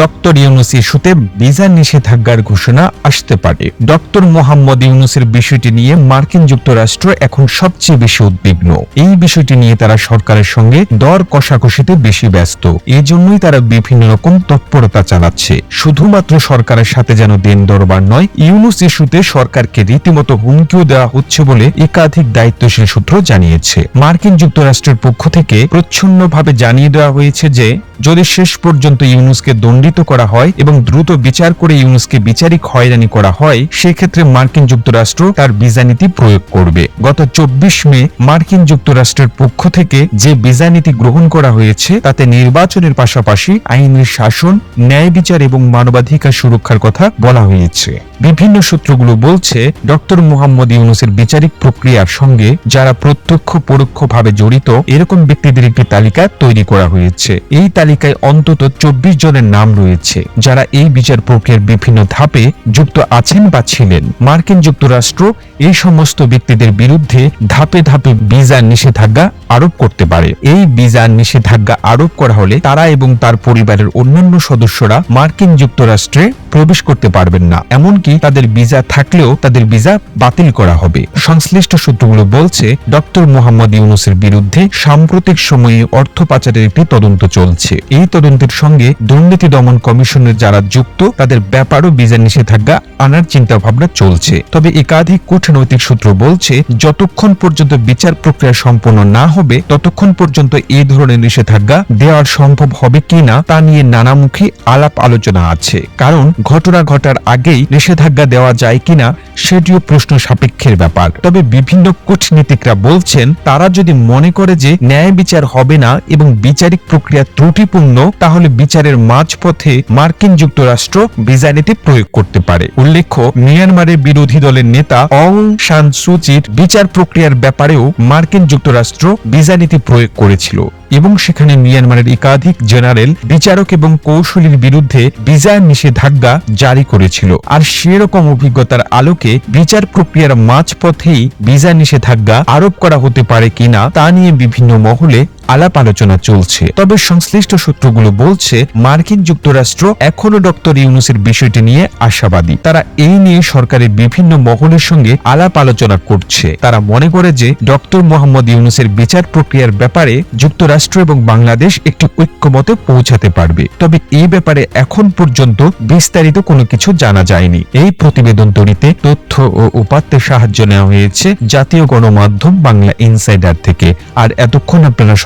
Doctor Yunus ইস্যুতে visa নিষেধাজ্ঞার ঘোষণা আসতে পারে। ডক্টর মোহাম্মদ ইউনুসের বিষয়টি নিয়ে মার্কিন যুক্তরাষ্ট্র এখন সবচেয়ে বেশি উদ্বিগ্ন। এই বিষয়টি নিয়ে তারা সরকারের সঙ্গে দর কষাকষিতে বেশি ব্যস্ত। এজন্যই তারা বিভিন্ন রকম তৎপরতা চালাচ্ছে। শুধুমাত্র সরকারের সাথে যেন দেন দরবার নয়, ইউনুস ইস্যুতে সরকারকে রীতিমতো হুমকিও দেওয়া হচ্ছে বলে একাধিক দায়িত্বশীল সূত্র জানিয়েছে। মার্কিন যুক্তরাষ্ট্রের পক্ষ থেকে প্রচ্ছন্নভাবে জানিয়ে দেওয়া হয়েছে যে, যদি শেষ পর্যন্ত ইউনুসকে দণ্ডিত করা হয় এবং দ্রুত বিচার করে ইউনুসকে বিচারিক হয়রানি করা হয়, সেক্ষেত্রে মার্কিন যুক্তরাষ্ট্র তার ভিসা নীতি প্রয়োগ করবে। গত চব্বিশ মে মার্কিন যুক্তরাষ্ট্রের পক্ষ থেকে যে ভিসা নীতি গ্রহণ করা হয়েছে, তাতে নির্বাচনের পাশাপাশি আইনের শাসন, ন্যায় বিচার এবং মানবাধিকার সুরক্ষার কথা বলা হয়েছে। বিভিন্ন সূত্রগুলো বলছে, ডক্টর মোহাম্মদ ইউনুসের বিচারিক প্রক্রিয়ার সঙ্গে যারা প্রত্যক্ষ পরোক্ষভাবে জড়িত, এরকম ব্যক্তিদের একটি তালিকা তৈরি করা হয়েছে। এই তালিকায় অন্তত চব্বিশ জনের নাম রয়েছে, যারা এই বিচার প্রক্রিয়ার বিভিন্ন ধাপে যুক্ত আছেন বা ছিলেন। মার্কিন যুক্তরাষ্ট্র এই সমস্ত ব্যক্তিদের বিরুদ্ধে ধাপে ধাপে ভিসা নিষেধাজ্ঞা আরোপ করতে পারে। এই ভিসা নিষেধাজ্ঞা আরোপ করা হলে তারা এবং তার পরিবারের অন্যান্য সদস্যরা মার্কিন যুক্তরাষ্ট্রে প্রবেশ করতে পারবেন না। এমনকি তাদের ভিসা থাকলেও তাদের ভিসা বাতিল করা হবে। সংশ্লিষ্ট সূত্রগুলো বলছে, ডক্টর মোহাম্মদ ইউনুসের বিরুদ্ধে সাম্প্রতিক সময়ে অর্থ পাচারের একটি তদন্ত চলছে। এই তদন্তের সঙ্গে দুর্নীতি দমন কমিশনের যারা যুক্ত, তাদের ব্যাপারও ভিসা নিষেধাজ্ঞা আনার চিন্তা ভাবনা চলছে। তবে একাধিক কূটনৈতিক সূত্র বলছে, যতক্ষণ পর্যন্ত বিচার প্রক্রিয়া সম্পন্ন না হবে, ততক্ষণ পর্যন্ত এই ধরনের নিষেধাজ্ঞা দেওয়ার সম্ভব হবে কিনা তা নিয়ে নানামুখী আলাপ আলোচনা আছে। কারণ ঘটনা ঘটার আগেই নিষেধাজ্ঞা দেওয়া যায় কিনা সেটিও প্রশ্ন সাপেক্ষের ব্যাপার। তবে বিভিন্ন কূটনীতিকরা বলছেন, তারা যদি মনে করে যে ন্যায় বিচার হবে না এবং বিচারিক প্রক্রিয়া ত্রুটিপূর্ণ, তাহলে বিচারের মাঝপথে মার্কিন যুক্তরাষ্ট্র ভিসা নীতি প্রয়োগ করতে পারে। উল্লেখ্য, মিয়ানমারের বিরোধী দলের নেতা অং সান সুচির বিচার প্রক্রিয়ার ব্যাপারেও মার্কিন যুক্তরাষ্ট্র ভিসা নীতি প্রয়োগ করেছিল। এবং সেখানে মিয়ানমারের একাধিক জেনারেল, বিচারক এবং কৌশলীর বিরুদ্ধে ভিসা নিষেধাজ্ঞা জারি করেছিল। আর সেরকম অভিজ্ঞতার আলোকে বিচার প্রক্রিয়ার মাঝপথেই ভিসা নিষেধাজ্ঞা আরোপ করা হতে পারে কিনা তা নিয়ে বিভিন্ন মহলে আলাপ আলোচনা চলছে। তবে সংশ্লিষ্ট সূত্রগুলো বলছে, মার্কিন যুক্তরাষ্ট্র এখনও ডক্টর ইউনুসের বিষয়টি নিয়ে আশাবাদী। তারা এই নিয়ে সরকারের বিভিন্ন মহলের সঙ্গে আলাপ আলোচনা করছে। তারা মনে করে যে, ডক্টর মোহাম্মদ ইউনুসের বিচার প্রক্রিয়ার ব্যাপারে যুক্তরাষ্ট্র এবং বাংলাদেশ একটি ঐক্যমতে পৌঁছাতে পারবে। তবে এই ব্যাপারে এখন পর্যন্ত বিস্তারিত কোনো কিছু জানা যায়নি। এই প্রতিবেদন তৈরিতে তথ্য ও উপাত্তের সাহায্য নেওয়া হয়েছে জাতীয় গণমাধ্যম বাংলা ইনসাইডার থেকে। আর এতক্ষণ আপনারা